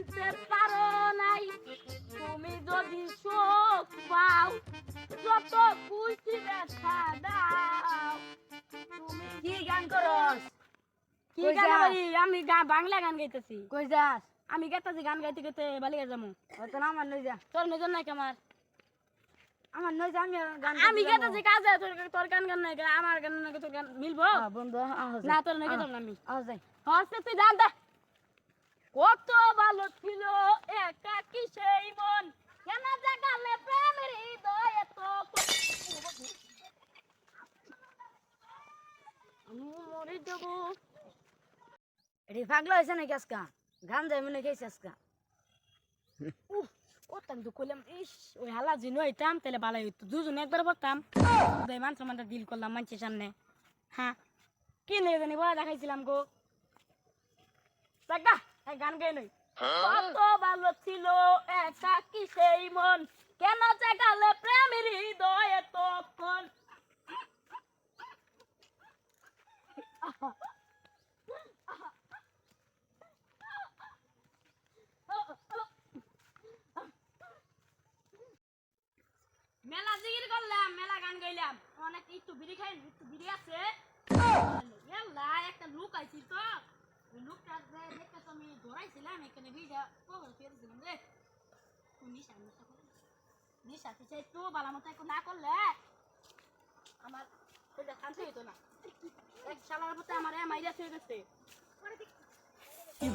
চিনতে পারো নাই। তুমি যদি শোক পাও যত খুশি দেখা দাও। তুমি কি গান করস? কি গান করি আমি বাংলা গান গাইতেছি। কই যাস? আমি গাইতেছি গান গাইতে গাইতে বালিকা যাব হয়তো না আমার নই যা। তোর নজর নাই আমার? আমার নই যা আমি গান আমি গাইতেছি কাজে তোর তোর গান গান নাই আমার গান নাই তোর গান মিলবো? বন্ধু না তোর নাকি তোর আমি। যাই। হসতে তুই জান দে। কত ভালো ছিল, একা কি সেই মন? কেন জাগালে প্রেমের হৃদয়ে তো আমি মরে যাব। এটি পাগলা হয়েছে নাকি আজকা? গান যাই মনে খেয়েছে আজকা? ও তাম তো কইলাম ইস, ওই হালা জিন হইতাম তাহলে ভালো হইতো। দুজন একবার পড়তাম। তাই মানুষ মানটা ডিল করলাম মানুষের সামনে। হ্যাঁ কি নেই জানি, বড় দেখাইছিলাম গো। এই গান গাই নই। কত ভালো ছিল একা কি সেই মন? কেন জাগালে প্রেমের হৃদয়ে তখন মেলা জিগির করলাম মেলা গান গাইলাম। অনেক একটু বিড়ি খাই একটু বিড়ি আছে। একটা লুক আইছি তো। লুকটা আমি ধরাইছিলাম এখানে ভিজা, কবর ফেলছিলাম রে। নিশা নিশা করে তো বালা মতো একটু না করলে আমার শরীরটা শান্ত হইতো না। এক শালার মতো আমার মাইরা হয়ে গেছে। এ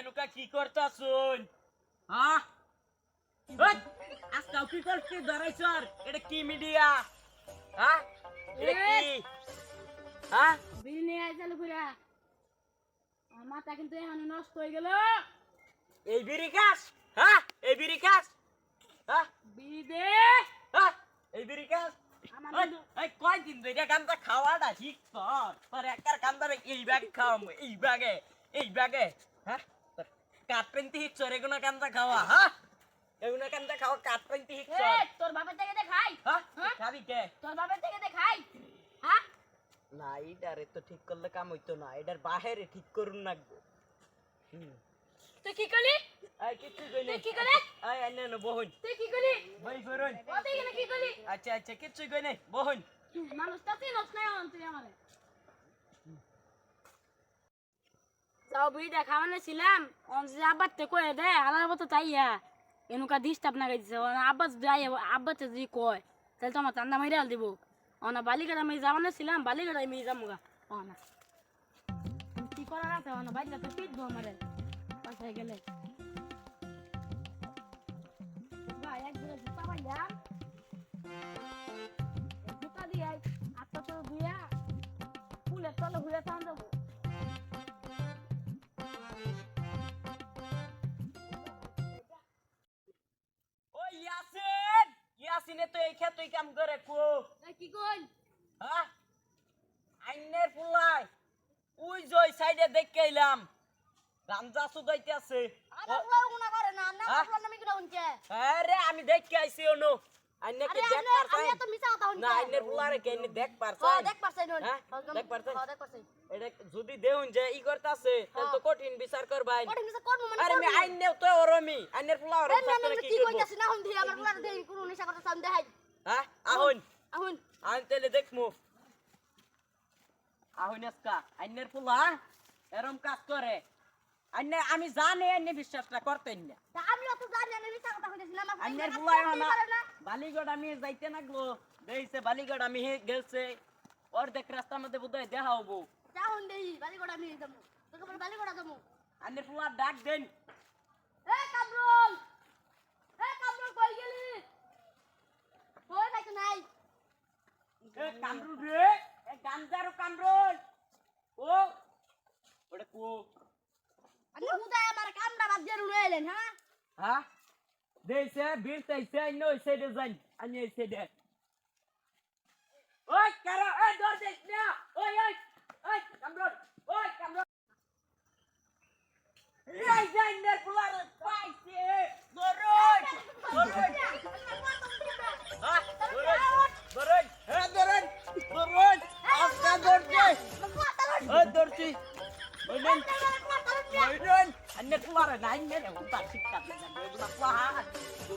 এনুকা কি করতাছুন? হ্যাঁ? ওই আজকাল কি করছিস এটা কি মিডিয়া? হ্যাঁ? এটা কি? হ্যাঁ? বিড়ি নিয়ে আয় চালু মাথা কিন্তু এখন নষ্ট হয়ে গেল। এই বিড়ি খাস? হ্যাঁ? এই বিড়ি খাস? হ্যাঁ? বিড়ি দে হ্যাঁ? এই বিড়ি খাস? কয়দিন ধরে গানটা খাওয়াটা ঠিক কর। তোর একার গানটা এই ব্যাগ খাওয়াম এই ব্যাগে এই ব্যাগে। হ্যাঁ? কাঠ পেন্টি হিচ্ছ এগুলো গানটা খাওয়া হ্যাঁ এগুলো গানটা খাওয়া কাঠ পেন্টি হিচ্ছ এ, তোর বাপের থেকে দেখাই। হ্যাঁ? খাবি কে? তোর বাপের থেকে দেখাই। হ্যাঁ? না এটারে তো ঠিক করলে কাম হইতো না এটার বাহিরে ঠিক করুন না তুই কি করলি? আই কিচ্ছু কই তুই কি করলি? আই আইনে না বহন। তুই কি করলি? বই করুন। ও তুই কি করলি? আচ্ছা আচ্ছা কিচ্ছু কই নাই বহন। মানুষটা চিনস নাই এখন তুই আমারে। যাও বিড়ি দেখা মানে ছিলাম অন যে আব্বার তে কয়ে দে আলার মতো তাইয়া এনুকা ডিস্টার্ব না গাইছে আব্বাস যাই আব্বাস যদি কয়, তাহলে তো আমার চান্দা মাইরা দিব। অনা বালিকাটা আমি যাবানো ছিলাম বালিকাটা আমি যামুগা। অনা কি করার আছে? অনা বাড়িটা তো আমারে গেলে। জুতা দিয়ে আটটা তো ফুলের তলে ঘুরে টান দেবো ইয়াসিনে তো এই ক্ষেত্রে কাম করে কো। কি কই হ্যাঁ? আইনের ফুলাই ওই জয় সাইডে দেখাইলাম রামজা সুদাইতে আছে আরে হ্যাঁ? আরে আমি দেখে আইছি ওনো আইনে কি দেখ আমি পারছাই? এত মিছা কথা না আইনের ফুলারে কে আইনে দেখ হ্যাঁ পারছাই দেখ পারছাই নন হ্যাঁ? দেখ পারছাই? হ্যাঁ দেখ পারছাই। এটা যদি দেউন যে ই করতাছে তাহলে তো কঠিন বিচার করবাই। ওটা মিছা করব মানে আরে আমি আইনে তো ওরমি আইনের ফুলা ওরম মানে কি কইতাছ না হন দিয়ে আমার ফুলার দেই কোন নিশা কথা সামনে দেখাই। হ্যাঁ আহুন। আহুন। আইন তেলে দেখমু আহুন আজকা আইনের ফুলা এরম কাজ করে। আন্নে আমি জানি আন্নে বিশ্বাসটা করতেন না। আন্নের করতেই না। বালিগড় আমি যাইতে লাগল দেইছে বালিগড় আমি হে গেছে। অর্ধেক রাস্তার মধ্যে বোধহয় দেখা হব। যাহুন দেই বালিগড়া আমি যাব। তোকে বলে বালিগড়া যাব। আন্নের ফুলা ডাক দেন। এ কামরুল! এ কামরুল কই গেলি? কই নাই তো নাই? এ কামরুল রে! এ গাঞ্জারো কামরুল। ও ওটা কো? আমি হুদায় আমার কামটা বাদ দিয়ে রুলে এলেন হ্যাঁ? হ্যাঁ দেইছে বিরতাইছে আইনো ওই সাইডে যাই আমি এই সাইডে ওই কারা ওই দর দেখ না ওই ওই ওই কামরুল ওই কামরুল এই যাই নে ফুলা রে পাইছে দরুন দরুন হ্যাঁ দরুন দরুন হ্যাঁ দরুন দরুন আস্তে দরছে ওই দরছি ওই নেন Mayroon! Anner keluar na anner yang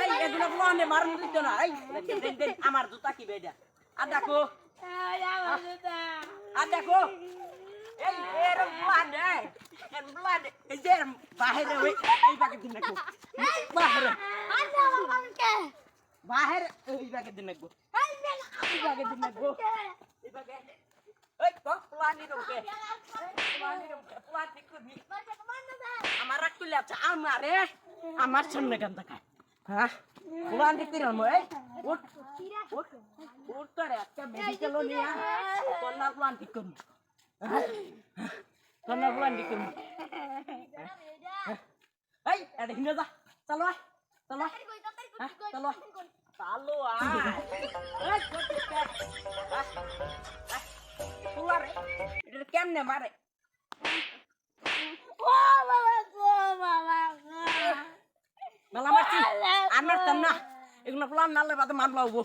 এই এগুলো বলে মারুন দিত না। এই দেন, দেন, দেন, আমার জুতা কি বেডা? আর দেখো। আর দেখো। এই এরম ব্লাড এর ব্লাড এই যে এরম বাহিরে ওই এই বাকে দিন দেখো। বাহিরে। আরে আমার মারকে বাহিরে এই বাকে দিন দেখো। এই বাকে দিন দেখো। এই বাকে এই তো প্লানি রোকে প্লানি রোকে প্লানি করবি আমার রাখ আছে আমারে আমার সামনে গান দেখায়। হ্যাঁ প্লান দিতে রমো এই উঠ উঠ উঠ তোরে একটা মেডিকেল নিয়ে তোর না প্লান ঠিক করবি তোর না প্লান ঠিক করবি এই এটা হিনে যা চলো আয়, চলো আয়। হ্যাঁ চলো আয়। চালো আয় এই করছিস কে? আয়, আয়। তুলা রে এটা কেমনে মারে মেলা মারছি আর মারতাম না। এগুলো প্লান নালে বাদে মামলা হব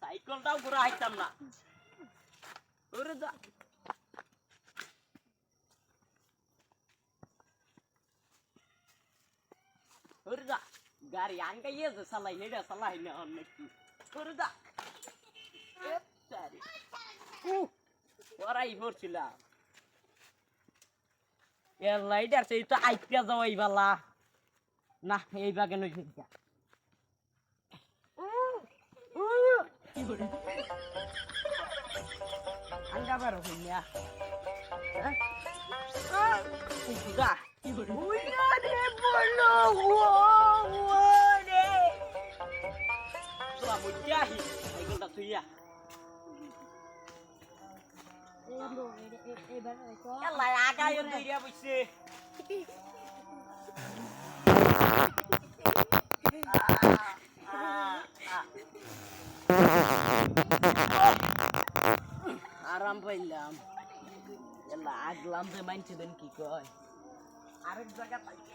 সাইকেলটাও ঘুরা হাইতাম না। গাড়ি আঙ্কা ইয়েছে সালাই নেড়া সালাই না অনেক ওরে যা। ওরাই পড়ছিলাম। এ লাইটার সেই তো আইপিয়া যাওয়াই বালা। না এই বাগে নই যা আঙ্গা বারো হইয়া। করে উইয়া রে বলো ও রে। তোরা মুজাহি সাইকেলটা তুইয়া Yalla aga yun আরাম পাইলাম। এলা আগলাম যে মানছে দেন কি কয় আরেক জায়গা পাইছি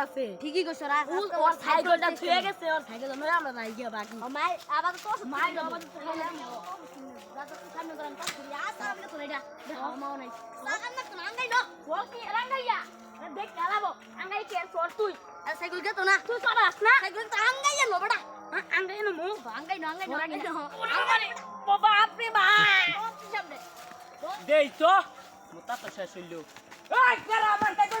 আটটাছে ঠিকই কইছ রা উ ওর সাইকেলটা থুয়ে গেছে ওর সাইকেল নয় আমরা নাই গিয়া বাকি মাই আবার তো মাই বাবা তো দাদা তো সামনে করেন পাস করি। আসা আমরা তো এটা। দেখো। মাও নাই। সাকান না তো আঙ্গাই ন ও কি রাঙ্গাইয়া দেখ কালাবো আঙ্গাই কে সর তুই? আর সাইকেল গেতো না। তুই সরাস না। সাইকেল তো আঙ্গাই ন বড়া আঙ্গাই না মু আঙ্গাই ন আঙ্গাই ন আঙ্গাই ন। আঙ্গাই বাবা আপনি দেই তো। মোটা তো শেষ হইল। এই আমার সাইকেল